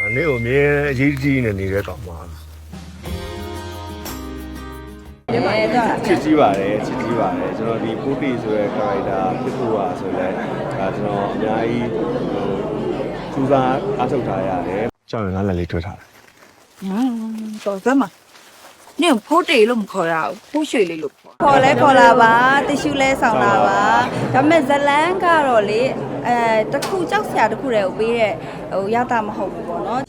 ။နေ့ကိုအမြဲအရေးကြီးနေနေတဲ့ကောင်ပါဒီမှာတော့ချစ်ကြီးပါတယ်ချစ်ကြီးပါတယ်ကျွန်တော်ဒီပိုတီဆိုတဲ့ character ဖြစ်ဖို့ပါဆိုလဲဒါကျွန်တော်အများကြီးဟိုစူးစမ်းအားထုတ်ထားရတယ်။ကြောက်ရင်ငါလက်လေးထွက်ထားတယ်ဟမ်တော့စမ်း မညဖိုးတေလို့မခေါ်ရဘူးဖိုးရွှေလေးလို့ခေါ်ခေါ်လဲခေါ်လာပါတ िश ူလဲဆောင်လာပါဒါပေမဲ့ဇလန်းကတော့လေအဲတစ်ခုကြောက်စရာတစ်ခုတည်းကိုပေးတဲ့ဟိုရတာမဟုတ်ဘူးပေါ့နော်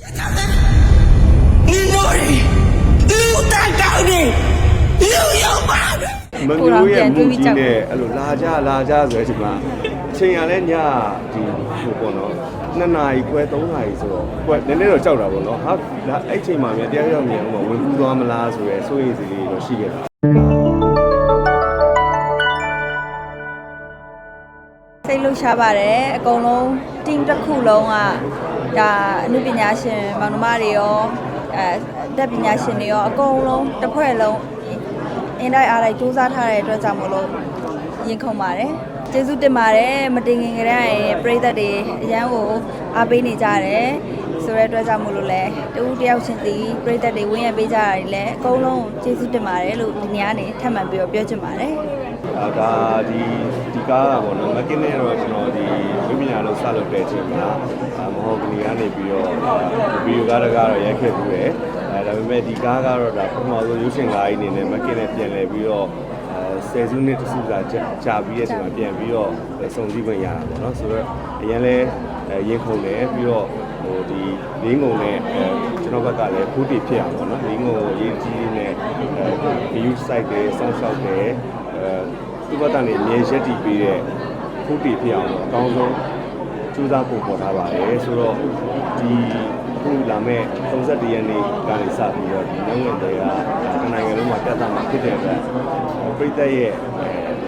မမျိုးရဲ့မူကြီးနဲ့အဲ့လိုလာကြလာကြဆိုတဲ့အချိန်မှာအ ချိန်ရလဲညဒီဟိုပေါ့နော်နှစ်နာရီခွဲ3နာရီဆိုတော့ခွဲနည်းနည်းတော့ကြောက်တာပေါ့နော်ဟာဒါအဲ့အချိန်မှာမြန်တရားရောက်မြန်တော့ဝင်ပူးသွားမလားဆိုရဲစိုးရိမ်စီလေးတော့ရှိခဲ့တာစိတ်လှုပ်ရှားပါတယ်အကုန်လုံး team တစ်ခုလုံးကဒါအနုပညာရှင်မောင်နှမတွေရောအဲတက်ပညာရှင်တွေရောအကုန်လုံးတစ်ဖွဲ့လုံးအင်းတိုင်းအားလိုက်စူးစမ်းထားတဲ့အတွက်ကြောင့်မလို့ရင်ခုန်ပါတယ် ကျေးဇူးတင်ပါတယ်မတင်ခင်ကတည်းကပရိသတ်တွေအရန်ကိုအားပေးနေကြတယ်ဆိုတဲ့အတွက်ကြောင့်မလို့လဲတူတယောက်ချင်းစီပရိသတ်တွေဝင်းရပေးကြတာတွေလည်းအကုန်လုံးကျေးဇူးတင်ပါတယ်လို့ဒီနေ့ကနေထပ်မံပြီးတော့ပြောချင်ပါတယ်အာဒါဒီဒီကားကပေါ့နော်မကင်းနဲ့တော့ကျွန်တော်ဒီဝိပညာလို့စလုပ်တဲ့အချိန်မှာအာမဟုတ်ဘူးကနေပြီးတော့ဗီဒီယိုကားတကားတော့ရိုက်ခဲ့ပြီးရယ်အဲဒါပေမဲ့ဒီကားကတော့ဒါပထမဆုံးရုပ်ရှင်ကားကြီးအနေနဲ့မကင်းနဲ့ပြန်လဲပြီးတော့အဲ ဆယ်စုနှစ်တစ်စုကကြာကြာပြီးတဲ့အချိန်မှာပြန်ပြီးတော့စုံစည်းခွင့်ရတာပေါ့နော်ဆိုတော့အရင်လဲရင်ခုန်တယ်ပြီးတော့ဟိုဒီလင်းငုံနဲ့အဲကျွန်တော်ဘက်ကလည်းဖူးတီဖြစ်အောင်ပေါ့နော်လင်းငုံကိုရေးကြီးလေးနဲ့အဲ view site တွေစောင့်ရှောက်တယ်အဲသူ့ဘက်ကနေမြေရက်တီပေးတဲ့ဖူးတီဖြစ်အောင်တော့အကောင်းဆုံးကြိုးစားပုံပေါ်ထားပါတယ်ဆိုတော့ဒီ အခုလာမဲ့31ရက်နေ့ကနေစပြီးတော့ဒီနိုင်ငံတွေကတနိုင်ငံလုံးမှာတက်တာမှာဖြစ်တဲ့အတွက်ပြည်သက်ရဲ့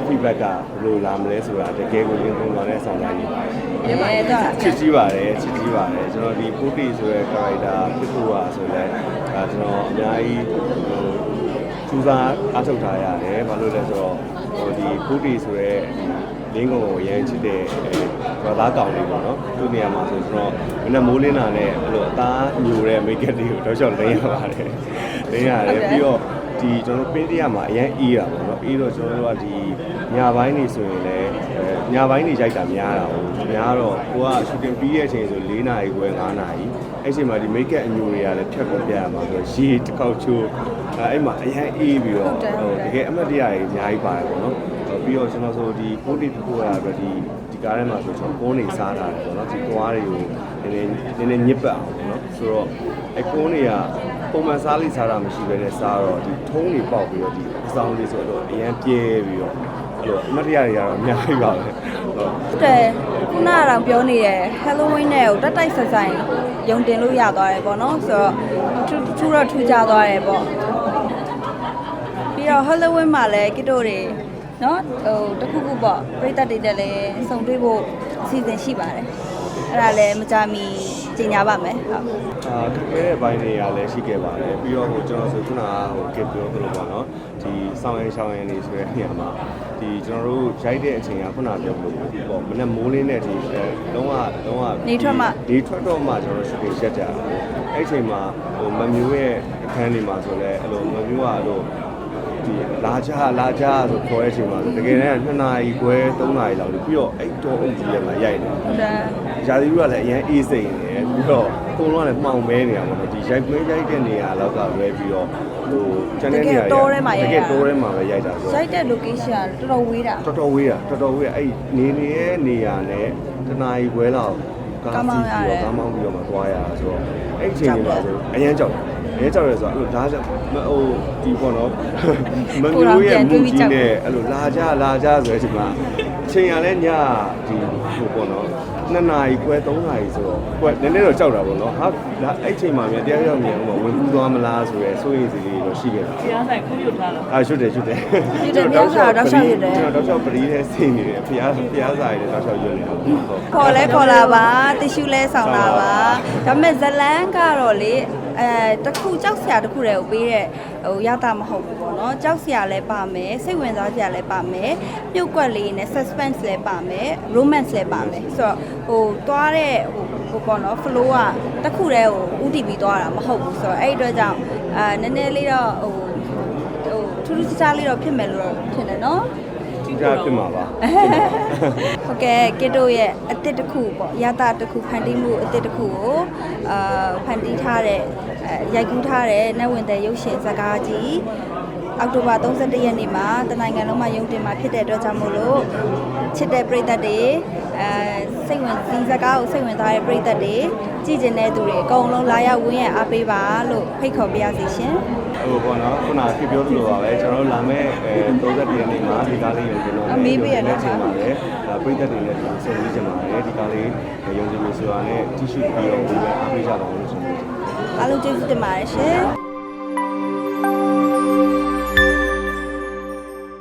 feedback ကဘယ်လိုလာမလဲဆိုတာတကယ်ကိုရင်ခုန်သွားတဲ့ဆောင်တိုင်းကြီးပါတယ်ဒီမှာတော့ချစ်ကြီးပါတယ်ချစ်ကြီးပါတယ်ကျွန်တော်ဒီပိုတီဆိုတဲ့ character ဖြစ်ဖို့ပါဆိုလဲဒါကျွန်တော်အများကြီးဟိုစူးစမ်းအားထုတ်ထားရတယ်ဘာလို့လဲဆိုတော့ဟိုဒီပိုတီဆိုတဲ့ လင်းကုံကိုရမ်းချစ်တဲ့ဘာသာကောင်းလေးပေါ့နော်သူ့နေရာမှာဆိုကျွန်တော်မနေ့မိုးလင်းတာနဲ့အဲ့လိုအသားညိုတဲ့ make up တွေကိုတော့ချောက်လင်းရပါတယ်လင်းရတယ်ပြီးတော့ဒီကျွန်တော်ပင်းတရမှာအရင်အေးတာပေါ့နော်အေးတော့ကျွန်တော်တို့ကဒီညပိုင်းနေဆိုရင်လည်းညပိုင်းနေရိုက်တာများတာဟုတ်များတော့ကိုက shooting ပြီးရဲ့အချိန်ဆို4နာရီခွဲ5နာရီအဲ့ချိန်မှာဒီ make up အညိုတွေကလည်းဖြတ်ကုန်ပြရမှာဆိုတော့ရေတစ်ခေါက်ချိုးအဲ့မှာအရင်အေးပြီးတော့တကယ်အမတ်တရားကြီးအများကြီးပါတယ်ပေါ့နော် ပြီးတော့ကျွန်တော်ဆိုဒီကိုတိတစ်ခုရတော့ဒီဒီကားထဲမှာဆိုကျွန်တော်ကိုးနေစားတာတယ်ပေါ့နော်ဒီသွားတွေကိုနည်းနည်းနည်းနည်းညစ်ပတ်အောင်ပေါ့နော်ဆိုတော့အကိုးတွေကပုံမှန်စားလိစားတာမရှိဘဲနဲ့စားတော့ဒီထုံးတွေပေါက်ပြီးတော့ဒီအဆောင်လေးဆိုတော့အရင်ပြဲပြီးတော့အဲ့လိုအမတ်တရားတွေကတော့အများကြီးပါပဲဟုတ်ဟုတ်တယ်ခုနကတော့ပြောနေတယ် Halloween နဲ့ကိုတက်တိုက်ဆက်ဆိုင်ယုံတင်လို့ရသွားတယ်ပေါ့နော်ဆိုတော့ထူးထူးတော့ထူးခြားသွားတယ်ပေါ့ပြီးတော့ Halloween မှာလည်းကစ်တို့တွေ နော်ဟိုတခုခုပေါ့ပြိတ္တတွေတက်လည်းစုံတွေ့ဖို့အစီအစဉ်ရှိပါတယ်အဲ့ဒါလည်းမကြမီကြီးညာပါမယ်ဟုတ်အာခက်ခဲတဲ့ဘိုင်းတွေကလည်းရှိခဲ့ပါတယ်ပြီးတော့ဟိုကျွန်တော်ဆိုခုနကဟိုကစ်ပြောသလိုပေါ့နော်ဒီဆောင်းရင်ရှောင်းရင်နေဆိုတဲ့နေရာမှာဒီကျွန်တော်တို့ရိုက်တဲ့အချိန်ကခုနကပြောလို့ပေါ့မနေ့မိုးလင်းတဲ့အချိန်အဲလုံးဝလုံးဝနေထွက်မှဒီထွက်တော့မှကျွန်တော်တို့ shooting ရက်ကြတယ်အဲ့အချိန်မှာဟိုမမျိုးရဲ့အခန်းတွေမှာဆိုလဲအဲ့လိုမမျိုးကအဲ့လိုဒီ လာကြလာကြဆိုခေါ်တဲ့အချိန်မှာတကယ်တမ်း2နာရီခွဲ3နာရီလောက်ပြီးတော့အဲ့တော့အုပ်ကြီးရဲ့မှာရိုက်တယ်ဟုတ်တယ်ရာသီဥတုကလည်းအရင်အေးစိမ်နေတယ်ပြီးတော့အကုန်လုံးကလည်းမှောင်မဲနေတာပေါ့နော်ဒီရိုက်ကွင်းရိုက်တဲ့နေရာလောက်ကလွဲပြီးတော့ဟိုကျန်တဲ့နေရာတကယ်တောထဲမှာရိုတက်ရတာကယ်တိုးထဲမှာပဲရိုက်တာဆိုရိုက်တဲ့ location ကတော်တော်ဝေးတာတော်တော်ဝေးတာတော်တော်ဝေးတာအဲ့နေနေရဲ့နေရာနဲ့တနာရီခွဲလောက် ကားစီးပြီးတော့ကားမောင်းပြီးတော့မှသွားရတာဆိုတော့အဲ့အချိန်တွေမှာဆိုအရင်ကြောက်အရင်ကြောက်ရဲဆိုတော့အဲ့လိုဒါကြောင့်မဟိုဒီပေါ့နော်မမျိုးရဲ့မူကြီးနဲ့အဲ့လိုလာကြလာကြဆိုတဲ့အချိန်မှာအ ချိန်ရလဲညဒီဟိုပေါ့နော်နှစ်နာရီခွဲ3နာရီဆိုတော့ခွဲနည်းနည်းတော့ကြောက်တာပေါ့နော်ဟာဒါအဲ့ချိန်မှာမြန်တရားရောက်မြန်အောင်ဝင်ပူးသွားမလားဆိုရဲစိုးရိမ်စီလေးတော့ရှိခဲ့တာတရားဆိုင်ခွင့်ပြုထားလားအာရှုတယ်ရှုတယ်ရှုတယ်တရားစာတော့ရှောက်ရတယ်ကျွန်တော်တော့ရှောက်ပရီးတဲ့စိတ်နေတယ်ဖျားဖျားစာရည်တော့ရှောက်ရွနေတာဟုတ်ဟုတ်ခေါ်လဲခေါ်လာပါတ िश ူလဲဆောင်လာပါဒါပေမဲ့ဇလန်းကတော့လေအဲတစ်ခုကြောက်စရာတစ်ခုတည်းကိုပေးတဲ့ ဟိုရတာမဟုတ်ဘူးပေါ့နော်ကြောက်စရာလည်းပါမယ်စိတ်ဝင်စားစရာလည်းပါမယ်ပြုတ်ကွက်လေးနဲ့ suspense လည်းပါမယ် romance လည်းပါမယ်ဆိုတော့ဟိုသွားတဲ့ဟိုဟိုပေါ့နော် flow ကတစ်ခုတည်းကိုဥတီပြီးသွားတာမဟုတ်ဘူးဆိုတော့အဲ့ဒီအတွက်ကြောင့်အာနည်းနည်းလေးတော့ဟိုဟိုထူးထူးခြားခြားလေးတော့ဖြစ်မယ်လို့တော့ထင်တယ်နော် ကြီးကြဖြစ်မှာပါဟုတ်ကဲ့ကစ်တို့ရဲ့အတစ်တစ်ခုပေါ့ရတာတစ်ခုဖန်တီးမှုအတစ်တစ်ခုကိုအာဖန်တီးထားတဲ့အဲရိုက်ကူးထားတဲ့နတ်ဝင်တဲ့ရုပ်ရှင်ဇာတ်ကားကြီး အောက်တိုဘာ31ရက်နေ့မှာတနိုင်ငံလုံးမှာရုံတင်မှာဖြစ်တဲ့အတွက်ကြောင့်မို့လို့ချစ်တဲ့ပရိသတ်တွေအဲစိတ်ဝင်ဒီဇာတ်ကားကိုစိတ်ဝင်စားတဲ့ပရိသတ်တွေကြည်ကျင်တဲ့သူတွေအကုန်လုံးလာရောက်ဝန်းရံအားပေးပါလို့ဖိတ်ခေါ်ပါရစေရှင်ဟိုပေါ့နော်ခုနကပြောသလိုပါပဲကျွန်တော်တို့လာမဲ့အဲ30ရက်နေ့မှာဒီကားလေးရုံကျွန်တော်ချိန်ပါတယ်ဒါပြည့်တဲ့တွေနဲ့ဆက်ပြီးကြမှာလေဒီကားလေးရုံကြည့်လို့ဆိုတာနဲ့တိရှိပြီးတော့ဒီပဲအားပေးကြပါဦးလို့ဆိုလို့အားလုံးကျေးဇူးတင်ပါတယ်ရှင်